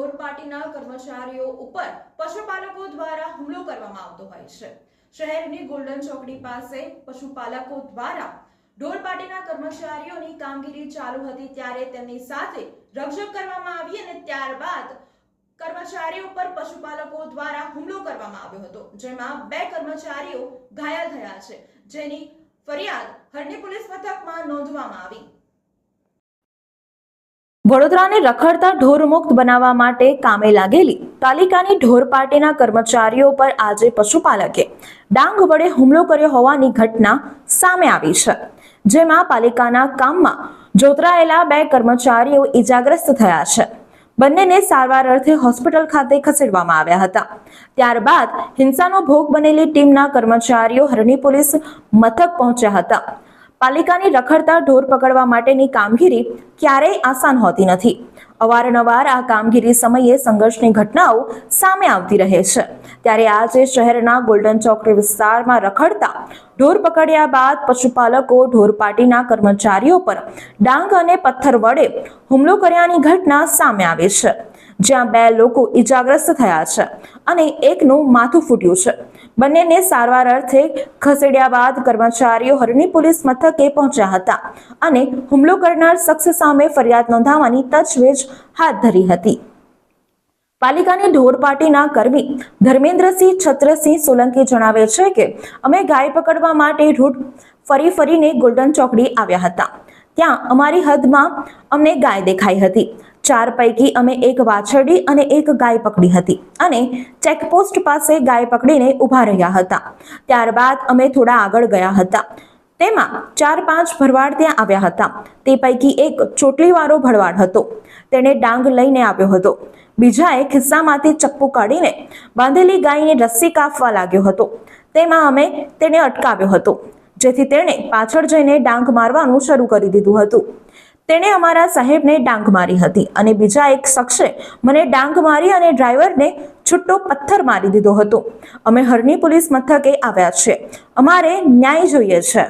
ઢોર પાર્ટીના કર્મચારીઓ ઉપર પશુપાલકો દ્વારા હુમલો કરવામાં આવતો હોય છે. શહેરની ગોલ્ડન ચોકડી પાસે પશુપાલકો દ્વારા ઢોર પાર્ટીના કર્મચારીઓની કામગીરી ચાલુ હતી ત્યારે તેમની સાથે રક્ષક કરવામાં આવી અને ત્યારબાદ કર્મચારીઓ પર પશુપાલકો દ્વારા હુમલો કરવામાં આવ્યો હતો. જેમાં બે કર્મચારીઓ ઘાયલ થયા છે. જેની ફરિયાદ હરણી પોલીસ મથકમાં નોંધવામાં આવી. વડોદરાને રખડતા ઢોર મુક્ત બનાવવા માટે કામે લાગેલી પાલિકાની ઢોર પાર્ટીના કર્મચારીઓ પર આજે પશુપાલકે ડાંગ વડે હુમલો કર્યો હોવાની ઘટના સામે આવી છે, જેમાં પાલિકાના કામમાં જોતરાયેલા બે કર્મચારીઓ ઈજાગ્રસ્ત થયા છે. બંનેને સારવાર અર્થે હોસ્પિટલ ખાતે ખસેડવામાં આવ્યા હતા. ત્યારબાદ હિંસાનો ભોગ બનેલી ટીમના કર્મચારીઓ હરણી પોલીસ મથક પહોંચ્યા હતા. પાલિકાની રખડતા ઢોર પકડવા માટેની કામગીરી ક્યારેય આસાન હોતી નથી. અવારનવાર આ કામગીરી સમયે સંઘર્ષની ઘટનાઓ સામે આવતી રહે છે. ત્યારે આજે શહેરના ગોલ્ડન ચોકડી વિસ્તારમાં રખડતા ઢોર પકડ્યા બાદ પશુપાલકો ઢોર પાર્ટીના કર્મચારીઓ પર ડાંગ અને પથ્થર વડે હુમલો કર્યાની ઘટના સામે આવે છે. જ્યાં બે લોકો ઈજાગ્રસ્ત થયા છે અને એકનું માથું ફૂટ્યું છે. બંનેને સારવાર અર્થે ખસેડ્યા બાદ કર્મચારીઓ હરણી પોલીસ મથકે પહોંચ્યા હતા અને હુમલો કરનાર શખ્સ સામે ફરિયાદ નોંધાવવાની તજવીજ હાથ ધરી હતી. પાલિકાની ઢોર પાર્ટીના કર્મી ધર્મેન્દ્રસિંહ છત્રસિંહ સોલંકી જણાવે છે કે, અમે ગાય પકડવા માટે રૂટ ફરી ફરીને ગોલ્ડન ચોકડી આવ્યા હતા. ત્યાં અમારી હદમાં અમને ગાય દેખાઈ હતી. ચાર પૈકી અમે એક વાછરડી અને એક ગાય પકડી હતી અને ચેકપોસ્ટ પાસે ગાય પકડીને ઊભા રહ્યા હતા. ત્યારબાદ અમે થોડા આગળ ગયા હતા. તેમાં ચાર પાંચ ભરવાડ ત્યાં આવ્યા હતા. તે પૈકી એક ચોટલીવાળો ભરવાડ હતો. તેણે ડાંગ લઈને આવ્યો હતો. બીજાએ ખિસ્સામાંથી ચપ્પુ કાઢીને બાંધેલી ગાયને રસ્સી કાપવા લાગ્યો હતો. તેમાં અમે તેને અટકાવ્યો હતો. જેથી તેણે પાછળ જઈને ડાંગ મારવાનું શરૂ કરી દીધું હતું. તેણે અમારા સાહેબને ડાંગ મારી હતી અને બીજા એક શખ્સે મને ડાંગ મારી અને ડ્રાઈવરને છૂટો પથ્થર મારી દીધો હતો. અમે હરની પોલીસ મથકે આવ્યા છે અમારે ન્યાય જોઈએ છે.